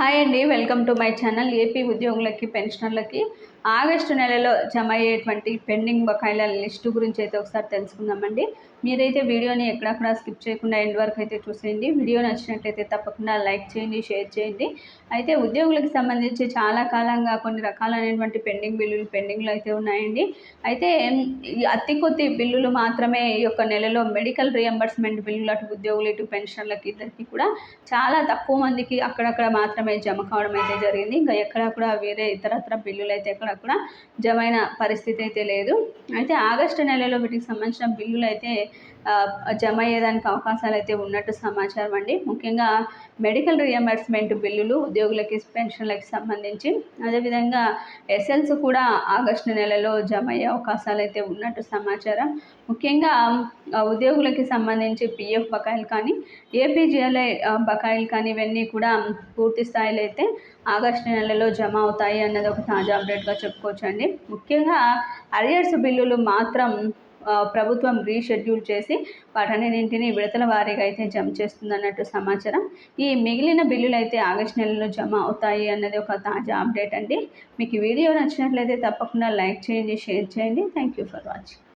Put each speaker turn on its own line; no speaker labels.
Hi అండి welcome to my channel. AP ఉద్యోగులకి పెన్షనర్లకి ఆగస్టు నెలలో జమ అయ్యేటువంటి పెండింగ్ బకాయిల లిస్టు గురించి అయితే ఒకసారి తెలుసుకుందామండి. మీరైతే వీడియోని ఎక్కడక్కడ స్కిప్ చేయకుండా ఎండ్ వరకు అయితే చూసేయండి. వీడియో నచ్చినట్లయితే తప్పకుండా లైక్ చేయండి షేర్ చేయండి. అయితే ఉద్యోగులకు సంబంధించి చాలా కాలంగా కొన్ని రకాలైనటువంటి పెండింగ్ బిల్లులు పెండింగ్లో అయితే ఉన్నాయండి. అయితే ఈ అతి కొద్ది బిల్లులు మాత్రమే ఈ యొక్క నెలలో మెడికల్ రియంబర్స్మెంట్ బిల్లులు అటు ఉద్యోగులు ఇటు పెన్షన్లకి ఇద్దరికి కూడా చాలా తక్కువ మందికి అక్కడక్కడ మాత్రమే జమ కావడం అయితే జరిగింది. ఇంకా ఎక్కడ కూడా వేరే ఇతరత్ర బిల్లులు అయితే ఎక్కడ కూడా జమైన పరిస్థితి అయితే లేదు. అయితే ఆగస్టు నెలలో వీటికి సంబంధించిన బిల్లులు అయితే జమ అయ్యేదానికి అవకాశాలు అయితే ఉన్నట్టు సమాచారం అండి. ముఖ్యంగా మెడికల్ రియంబర్స్మెంట్ బిల్లులు ఉద్యోగులకి పెన్షన్లకి సంబంధించి అదేవిధంగా ఎస్ఎల్స్ కూడా ఆగస్టు నెలలో జమ అయ్యే అవకాశాలు అయితే ఉన్నట్టు సమాచారం. ముఖ్యంగా ఉద్యోగులకి సంబంధించి పిఎఫ్ బకాయిలు కానీ ఏపీజీఎల్ఐ బకాయిలు కానీ ఇవన్నీ కూడా పూర్తి స్థాయిలో అయితే ఆగస్టు నెలలో జమ అవుతాయి అన్నది ఒక తాజా అప్డేట్గా చెప్పుకోవచ్చు అండి ముఖ్యంగా అరియర్స్ బిల్లులు మాత్రం ప్రభుత్వం రీషెడ్యూల్ చేసి వాటన్నింటిని విడతల వారీగా అయితే జమ చేస్తుంది అన్నట్టు సమాచారం. ఈ మిగిలిన బిల్లులు అయితే ఆగస్టు నెలలో జమ అవుతాయి అన్నది ఒక తాజా అప్డేట్ అండి. మీకు వీడియో నచ్చినట్లయితే తప్పకుండా లైక్ చేయండి షేర్ చేయండి. Thank you for watching.